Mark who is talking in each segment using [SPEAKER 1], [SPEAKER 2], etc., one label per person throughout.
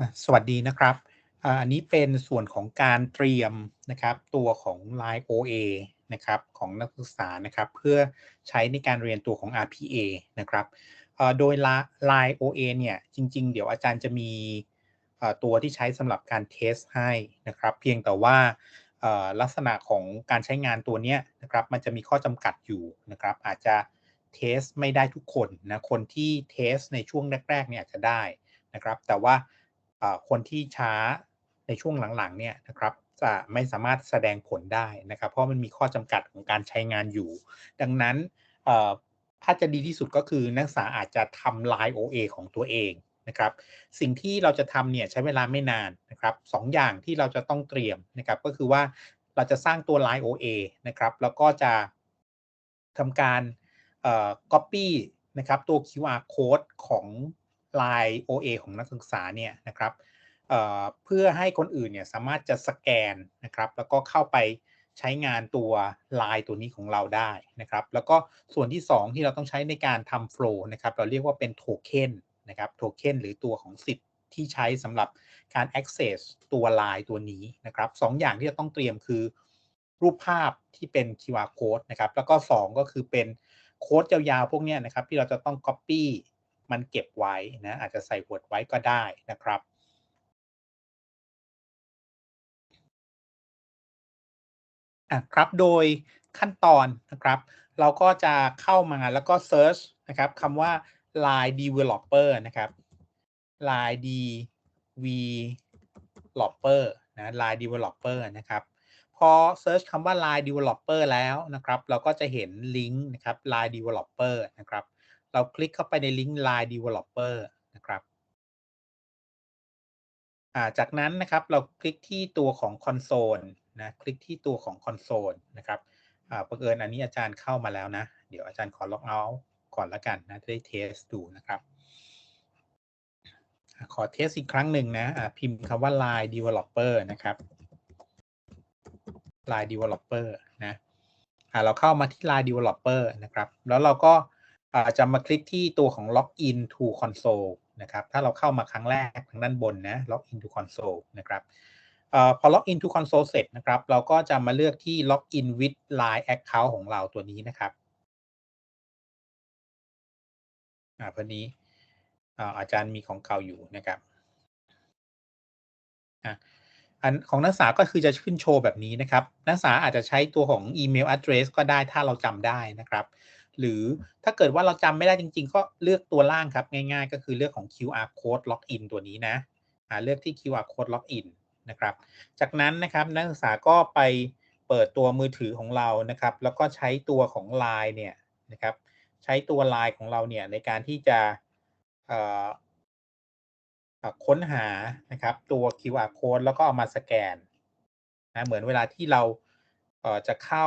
[SPEAKER 1] อะสวัสดีนะครับอ่าอันนี้เป็นส่วนของการเตรียมนะครับตัวของ Line OA นะครับของนักศึกษานะครับเพื่อใช้ในการเรียนตัวของ RPA นะครับเอ่อโดย Li- Line OA เนี่ยจริง ๆ เดี๋ยวอาจารย์จะมีเอ่อตัวที่ใช้สำหรับการเทสให้นะครับ เพียงแต่ว่าเอ่อลักษณะของการใช้งานตัวเนี้ยนะครับมันจะมีข้อจำกัดอยู่นะครับอาจจะเทสไม่ได้ทุกคนนะคนที่เทสในช่วงแรกๆเนี่ยอาจจะได้นะครับแต่ว่าอ่า คนที่ช้าในช่วงหลังๆเนี่ยนะครับจะไม่สามารถแสดงผลได้นะครับ เพราะมันมีข้อจำกัดของการใช้งานอยู่ ดังนั้นถ้าจะดีที่สุดก็คือนักศึกษาอาจจะทำ Line OA ของตัวเองนะครับ สิ่งที่เราจะทำเนี่ยใช้เวลาไม่นานนะครับสองอย่างที่เราจะต้องเตรียมนะครับ ก็คือว่าเราจะสร้างตัว Line OA นะครับ แล้วก็จะทำการเอ่อ copy นะครับตัว QR code ของ Line OA ของนักศึกษาเนี่ยนะครับเเพื่อให้คนอื่นเนี่ยสามารถจะสแกนนะครับ แล้วก็เข้าไปใช้งานตัว Line ตัวนี้ของเราได้นะครับ แล้วก็ส่วนที่ 2 ที่เราต้องใช้ในการทำ flow นะครับ เราเรียกว่าเป็นโทเค็นนะครับโทเค็นหรือตัวของสิทธิ์ที่ใช้สำหรับการ access ตัว Line ตัวนี้นะครับสองอย่างที่จะต้องเตรียมคือรูปภาพที่เป็น QR code นะครับ แล้วก็ 2 ก็คือเป็นโค้ดยาวๆ พวกเนี้ยนะครับ ที่เราจะต้อง Copy มันเก็บไว้นะอาจจะใส่ Word ไว้ก็ได้นะครับ อะครับโดยขั้นตอนนะครับ เราก็จะเข้ามาแล้วก็ Search นะครับคำว่า Line Developer นะครับ Line Developer นะ Line Developer นะครับพอ Search คำว่า Line Developer แล้วนะครับ เราก็จะเห็นลิงก์นะครับ Line Developer นะครับ เราคลิกเข้าไปในลิงก์ Line Developer นะครับาจากนั้นนะครับเราคลิกที่ตัวของคอนโซลนะคลิกที่ตัวของคอนโซลนะครับบังเอิญอันนี้อาจารย์เข้ามาแล้วนะ เดี๋ยวอาจารย์ขอล็อกเอาท์ก่อนละกันนะจะได้เทสดูนะครับ ขอเทสอีกครั้งหนึ่งนะอ่าพิมพ์คำว่า Line Developer นะครับ Line Developer นะเราเข้ามาที่ Line Developer นะครับ แล้วเราก็ อาจจะมาคลิกที่ตัวของ Login to Console นะครับถ้าเราเข้ามาครั้งแรกทางด้านบนนะ Login to Console นะครับเอ่อพอ Login to Console เสร็จนะครับ เราก็จะมาเลือกที่ Login with Line Account ของเราตัวนี้นะครับอ่าพอนี้อาจารย์มีของเก่าอยู่นะครับอันของนักศึกษาก็คือจะขึ้นโชว์แบบนี้นะครับ นักศึกษาอาจจะใช้ตัวของอีเมล address ก็ได้ถ้าเราจำได้นะครับ หรือถ้าเกิดว่าเราจำไม่ได้จริง ๆ ก็เลือกตัวล่างครับง่ายๆ ก็คือเลือกของ QR code login ตัวนี้นะอ่าเลือกที่ QR code login นะครับ จากนั้นนะครับนักศึกษาก็ไปเปิดตัวมือถือของเรานะครับ แล้วก็ใช้ตัวของ Line เนี่ยนะครับใช้ตัว Line ของเราเนี่ยในการที่จะค้นหานะครับตัว QR code แล้วก็เอามาสแกนนะเหมือนเวลาที่เราจะเข้า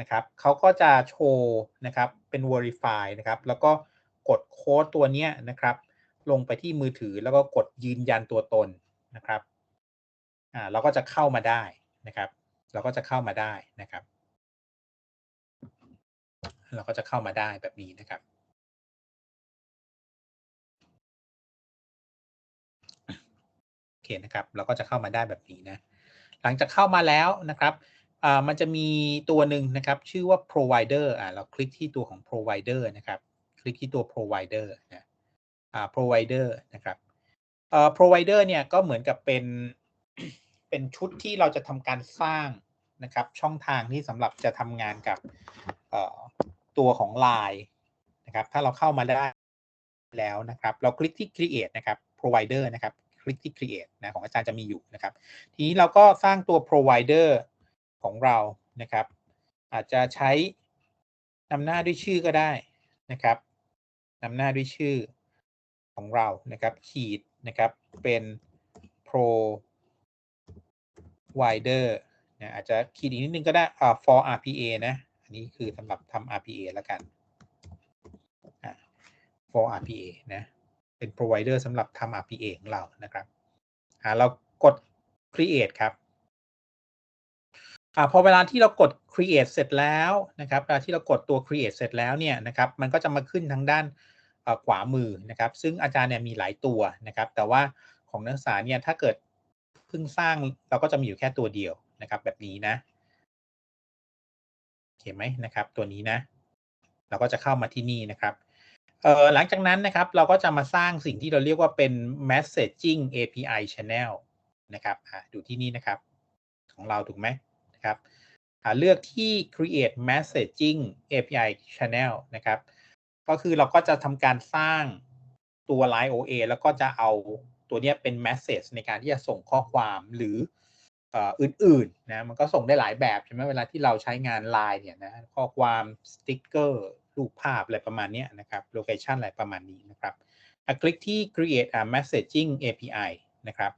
[SPEAKER 1] นะครับเขาก็จะโชว์นะครับเป็น verify นะครับแล้วก็กดโค้ดตัวเนี้ยนะครับลงไปที่มือถือแล้วก็กดยืนยันตัวตนนะครับอ่าเราก็จะเข้ามาได้นะครับ เราก็จะเข้ามาได้นะครับ เราก็จะเข้ามาได้แบบนี้นะครับโอเคนะครับ เราก็จะเข้ามาได้แบบนี้นะหลังจากเข้ามาแล้วนะครับ อ่ามันจะมีตัวหนึ่งนะครับ ชื่อว่า provider อ่าเราคลิกที่ตัวของ provider นะครับ คลิกที่ตัว provider นะอ่า provider นะครับเอ่อ provider เนี่ยก็เหมือนกับเป็นเป็นชุดที่เราจะทำการสร้างนะครับ ช่องทางที่สำหรับจะทำงานกับเอ่อตัวของ Line นะครับ ถ้าเราเข้ามาได้แล้วนะครับ เราคลิกที่ create นะครับ provider นะครับ คลิกที่ create นะของอาจารย์จะมีอยู่นะครับ ทีนี้เราก็สร้างตัว provider ของเรานะครับ อาจจะใช้นำหน้าด้วยชื่อก็ได้นะครับนำหน้าด้วยชื่อของเรานะครับ ขีดนะครับเป็น provider นะอาจจะขีดอีกนิดนึงก็ได้อ่า for RPA นะ อันนี้คือสำหรับทำ RPA แล้วกันอ่า for RPA นะ เป็น provider สำหรับทำ RPA ของเรานะครับอ่าเรากด create ครับ อ่าพอเวลาที่เรากด create เสร็จแล้วนะครับเวลาที่เรากดตัว create เสร็จแล้วเนี่ยนะครับมันก็จะมาขึ้นทางด้านขวามือนะครับ ซึ่งอาจารย์เนี่ยมีหลายตัวนะครับ แต่ว่าของนักศึกษาเนี่ยถ้าเกิดเพิ่งสร้างเราก็จะมีอยู่แค่ตัวเดียวนะครับ แบบนี้นะโอเคไหมนะครับ ตัวนี้นะ เราก็จะเข้ามาที่นี่นะครับเอ่อหลังจากนั้นนะครับเราก็จะมาสร้างสิ่งที่เราเรียกว่าเป็น messaging API channel นะครับดูที่นี่นะครับ ของเราถูกไหม นะครับเลือกที่ create messaging API channel นะครับ ก็คือเราก็จะทำการสร้างตัว Line OA แล้วก็จะเอาตัวนี้เป็น message ในการที่จะส่งข้อความหรืออื่นๆนะมันก็ส่งได้หลายแบบใช่ไหมเวลาที่เราใช้งาน Line เนี่ยนะข้อความสติ๊กเกอร์รูปภาพอะไรประมาณนี้นะครับโลเคชันอะไรประมาณนี้นะครับคลิกที่ create a messaging API นะครับ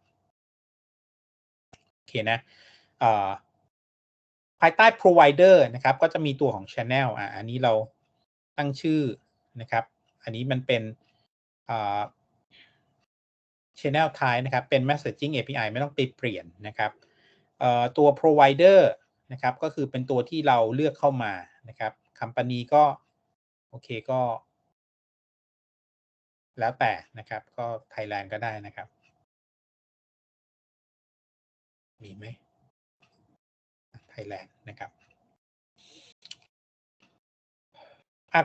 [SPEAKER 1] โอเคนะ ภายใต้ provider นะครับ ก็จะมีตัวของ channel อะอันนี้เราตั้งชื่อนะครับ อันนี้มันเป็น channel type นะครับ เป็น messaging API ไม่ต้องไปเปลี่ยนนะครับตัว provider นะครับ ก็คือเป็นตัวที่เราเลือกเข้ามานะครับ company ก็ โอเคก็ แล้วแต่นะครับ ก็ Thailand ก็ได้นะครับ มีไหม Thailand นะครับ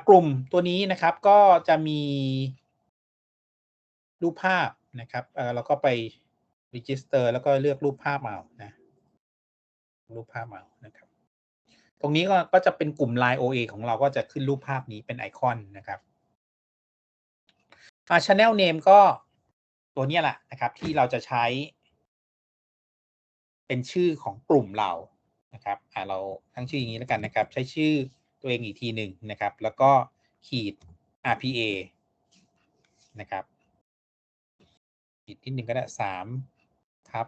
[SPEAKER 1] กลุ่มตัวนี้นะครับก็จะมีรูปภาพนะครับเออเราก็ไป register แล้วก็เลือกรูปภาพเอานะรูปภาพเอานะครับ ตรงนี้ก็ก็จะเป็นกลุ่ม Line OA ของเราก็จะขึ้นรูปภาพนี้เป็นไอคอนนะครับอ่า channel name ก็ตัวนี้แหละนะครับ ที่เราจะใช้ เป็นชื่อของกลุ่มเรา นะครับอ่าเราตั้งชื่ออย่างนี้แล้วกันนะครับ ใช้ชื่อตัวเองอีกทีหนึ่งนะครับ แล้วก็ขีด RPA นะครับขีดที่หนึ่งก็ได้สามทับ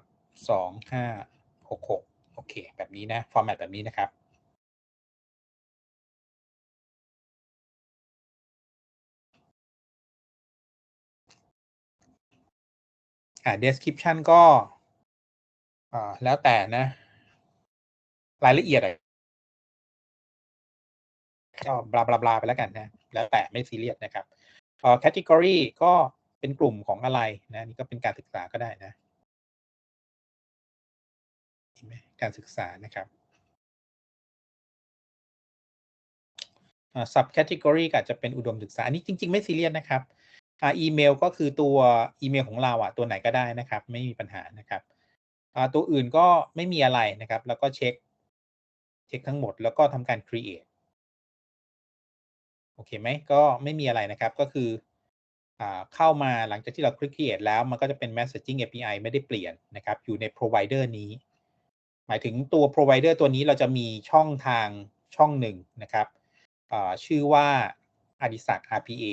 [SPEAKER 1] สองห้าหกหกโอเค แบบนี้นะ ฟอร์แมตแบบนี้นะครับอ่า description ก็อ่าแล้วแต่นะ รายละเอียดอะไรก็บลาบลาบลาไปแล้วกันนะ แล้วแต่ไม่ซีเรียสนะครับเอ่อ category ก็เป็นกลุ่มของอะไรนะนี่ก็เป็นการศึกษาก็ได้นะการศึกษานะครับอ่า sub category ก็จจะเป็นอุดมศึกษา อันนี้จริง ๆ ไม่ซีเรียสนะครับอ่าอีเมลก็คือตัวอีเมลของเราอะตัวไหนก็ได้นะครับ ไม่มีปัญหานะครับอ่าตัวอื่นก็ไม่มีอะไรนะครับ แล้วก็เช็ค เช็คทั้งหมดแล้วก็ทำการ create โอเคไหมก็ไม่มีอะไรนะครับก็คืออเข้ามาหลังจากที่เราคลิก create แล้วมันก็จะเป็น messaging API ไม่ได้เปลี่ยนนะครับ อยู่ใน provider นี้ หมายถึงตัว provider ตัวนี้เราจะมีช่องทางช่องหนึ่งนะครับชื่อว่าอดิศัก RPA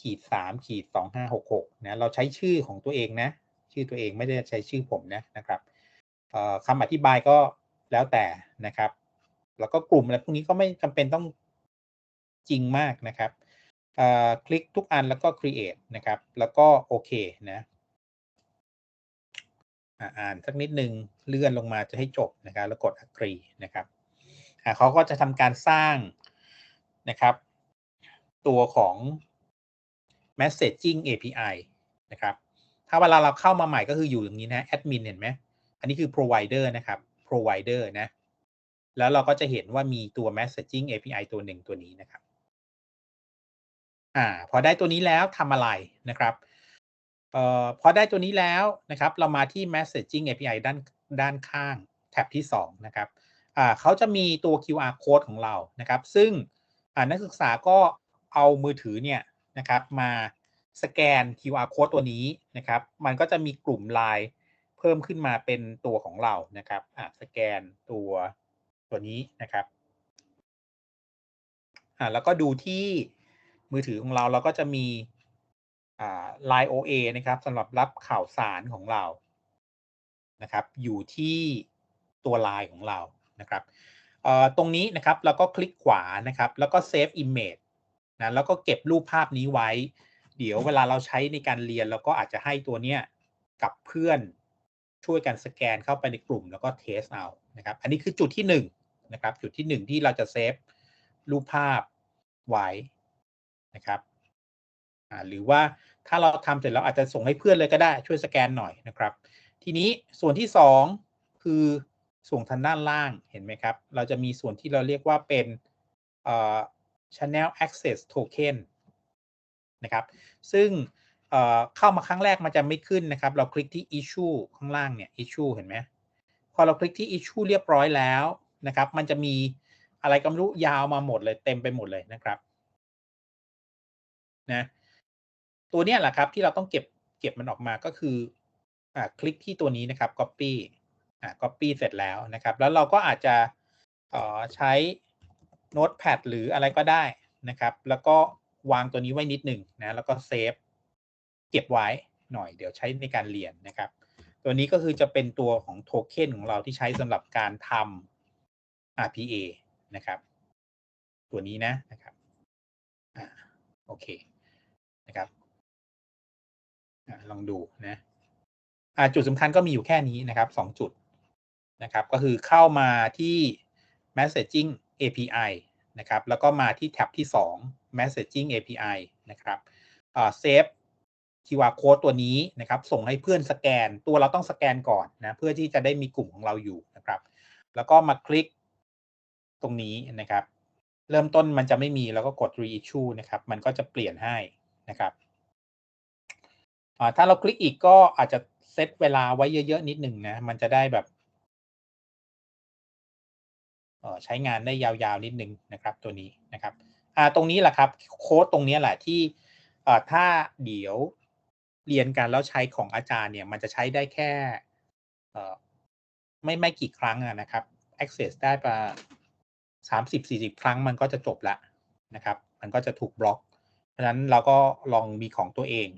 [SPEAKER 1] ขีดสามขีดสองห้าหกหกนะเราใช้ชื่อของตัวเองนะ ชื่อตัวเองไม่ได้ใช้ชื่อผมนะนะครับคำอธิบายก็ แล้วแต่นะครับ แล้วก็กลุ่มอะไรพวกนี้ก็ไม่จำเป็นต้องจริงมากนะครับคลิกทุกอันแล้วก็ create นะครับ แล้วก็โอเคนะอ่านสักนิดนึงเลื่อนลงมาจะให้จบนะครับ แล้วกด agree นะครับเขาก็จะทำการสร้างนะครับ ตัวของ messaging API นะครับ ถ้าเวลาเราเข้ามาใหม่ก็คืออยู่อย่างนี้นะ admin เห็นไหมอันนี้คือ provider นะครับ provider นะ แล้วเราก็จะเห็นว่ามีตัว messaging API ตัวหนึ่งตัวนี้นะครับ อ่า พอได้ตัวนี้แล้วทำอะไรนะครับเอ่อพอได้ตัวนี้แล้วนะครับ เรามาที่ messaging API ด้านด้านข้างแท็บที่ 2 นะครับ อ่าเขาจะมีตัว QR code ของเรานะครับ ซึ่งอ่านักศึกษาก็เอามือถือเนี่ยนะครับ มาสแกน QR code ตัวนี้นะครับ มันก็จะมีกลุ่มไลน์ พิ่มขึ้นมาเป็นตัวของเรานะครับอ่าสแกนตัวตัวนี้นะครับอ่าแล้วก็ดูที่มือถือของเราเราก็จะมีอ่า Line OA นะครับสำหรับรับข่าวสารของเรานะครับ อยู่ที่ตัว Line ของเรานะครับเอ่อตรงนี้นะครับเราก็คลิกขวานะครับ แล้วก็ Save Image นะแล้วก็เก็บรูปภาพนี้ไว้ เดี๋ยวเวลาเราใช้ในการเรียนเราก็อาจจะให้ตัวเนี้ยกับเพื่อน ช่วยกันสแกนเข้าไปในกลุ่มแล้วก็เทสเอานะครับอันนี้คือจุดที่1นนะครับจุดที่ 1 ที่เราจะเซฟรูปภาพไว้นะครับหรือว่าถ้าเราทำเสร็จแล้วอาจจะส่งให้เพื่อนเลยก็ได้ช่วยสแกนหน่อยนะครับ ทีนี้ส่วนที่สองคือส่วนทางด้านล่างเห็นไหมครับ เราจะมีส่วนที่เราเรียกว่าเป็นเอ่อ channel access token นะครับ ซึ่ง เข้ามาครั้งแรกมันจะไม่ขึ้นนะครับ เราคลิกที่ issue ข้างล่างเนี่ย issue เห็นไหมพอเราคลิกที่ issue เรียบร้อยแล้วนะครับ มันจะมีอะไรก็ไม่รู้ยาวมาหมดเลยเต็มไปหมดเลยนะครับนะตัวเนี้ยแหละครับที่เราต้องเก็บเก็บมันออกมาก็คืออ่าคลิกที่ตัวนี้นะครับ copy อ่า copy เสร็จแล้วนะครับ แล้วเราก็อาจจะอ่อใช้ notepad หรืออะไรก็ได้นะครับ แล้วก็วางตัวนี้ไว้นิดหนึ่งนะแล้วก็เซฟ เก็บไว้หน่อยเดี๋ยวใช้ในการเรียนนะครับ ตัวนี้ก็คือจะเป็นตัวของโทเค็นของเราที่ใช้สำหรับการทำ RPA นะครับ ตัวนี้นะนะครับอ่าโอเคนะครับอลองดูนะอ่าจุดสำคัญก็มีอยู่แค่นี้นะครับสองจุดนะครับ ก็คือเข้ามาที่ messaging API นะครับ แล้วก็มาที่แท็บที่ 2 messaging API นะครับอ่าเซฟ QR code ตัวนี้นะครับ ส่งให้เพื่อนสแกน ตัวเราต้องสแกนก่อนนะ เพื่อที่จะได้มีกลุ่มของเราอยู่นะครับ แล้วก็มาคลิกตรงนี้นะครับ เริ่มต้นมันจะไม่มีแล้วก็กด reissue นะครับ มันก็จะเปลี่ยนให้นะครับ ถ้าเราคลิกอีกก็อาจจะเซตเวลาไว้เยอะๆนิดหนึ่งนะ มันจะได้แบบใช้งานได้ยาวๆนิดนึงนะครับ ตัวนี้นะครับตรงนี้แหละครับโค้ดตรงนี้แหละที่ถ้าเดี๋ยว เรียนกันแล้วใช้ของอาจารย์เนี่ย มันจะใช้ได้แค่ไม่ไม่กี่ครั้งนะครับ access ได้ประสามสิบสี่สิบครั้งมันก็จะจบละนะครับ มันก็จะถูกบล็อก เพราะฉะนั้นเราก็ลองมีของตัวเอง